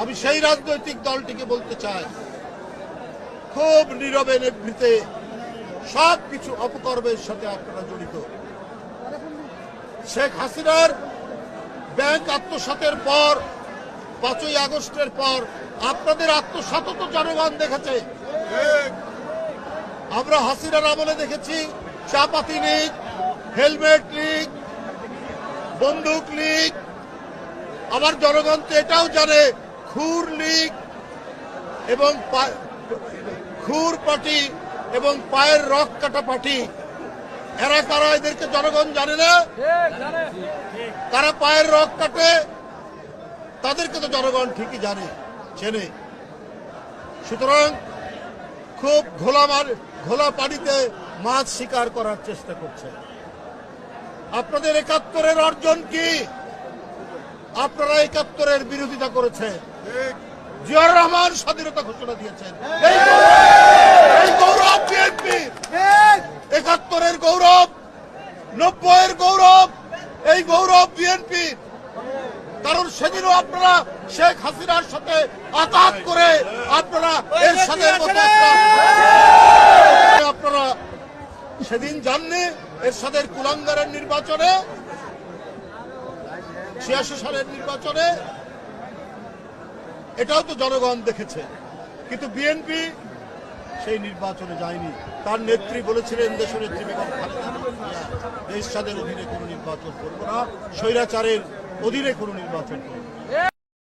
আমি সেই রাজনৈতিক দলটিকে বলতে চাই। খুব নীরবে নিভৃতে সব কিছু অপকর্মের সাথে আপনারা জড়িত। শেখ হাসিনার ব্যাংক আত্মসাতের পর, পাঁচই আগস্টের পর আপনাদের আত্মসাত তো জনগণ দেখেছে। আমরা হাসিনার আমলে দেখেছি, চাপাতি লীগ, হেলমেট লীগ, বন্দুক লীগ। আমার জনগণ তো এটাও জানে খুর লীগ এবং খুর পার্টি এবং পায়ের রক কাটা পার্টি। এরা কারা? এদেরকে জনগণ জানে না? কারা পায়ের রক কাটে? তাদেরকে তো জনগণ ঠিকই জানে, চেনে। সুতরাং খুব ঘোলা ঘোলা পানিতে মাছ শিকার করার চেষ্টা করছে। আপনাদের একাত্তরের অর্জন কি? আপনারা একাত্তরের বিরোধিতা করেছে জিয়াউর রহমান স্বাধীনতা ঘোষণা দিয়েছেন। এই গৌরব বিএনপি। একাত্তরের গৌরব, নব্বইয়ের গৌরব, এই গৌরব বিএনপি। কারণ সেদিনও আপনারা শেখ হাসিনার সাথে আঘাত করে আপনারা এর সাথে আপনারা সেদিন জাননি এর সাথে কুলাঙ্গারের নির্বাচনে, ছিয়াশি সালের নির্বাচনে এটাও তো জনগণ দেখেছে কিন্তু বিএনপি সেই নির্বাচনে যায়নি তার নেত্রী বলেছিলেন দেশের নেত্রী বেগম খালেদা দেশ স্বাদের অধীনে কোনো নির্বাচন করব না, স্বৈরাচারের অধীনে কোনো নির্বাচন করব।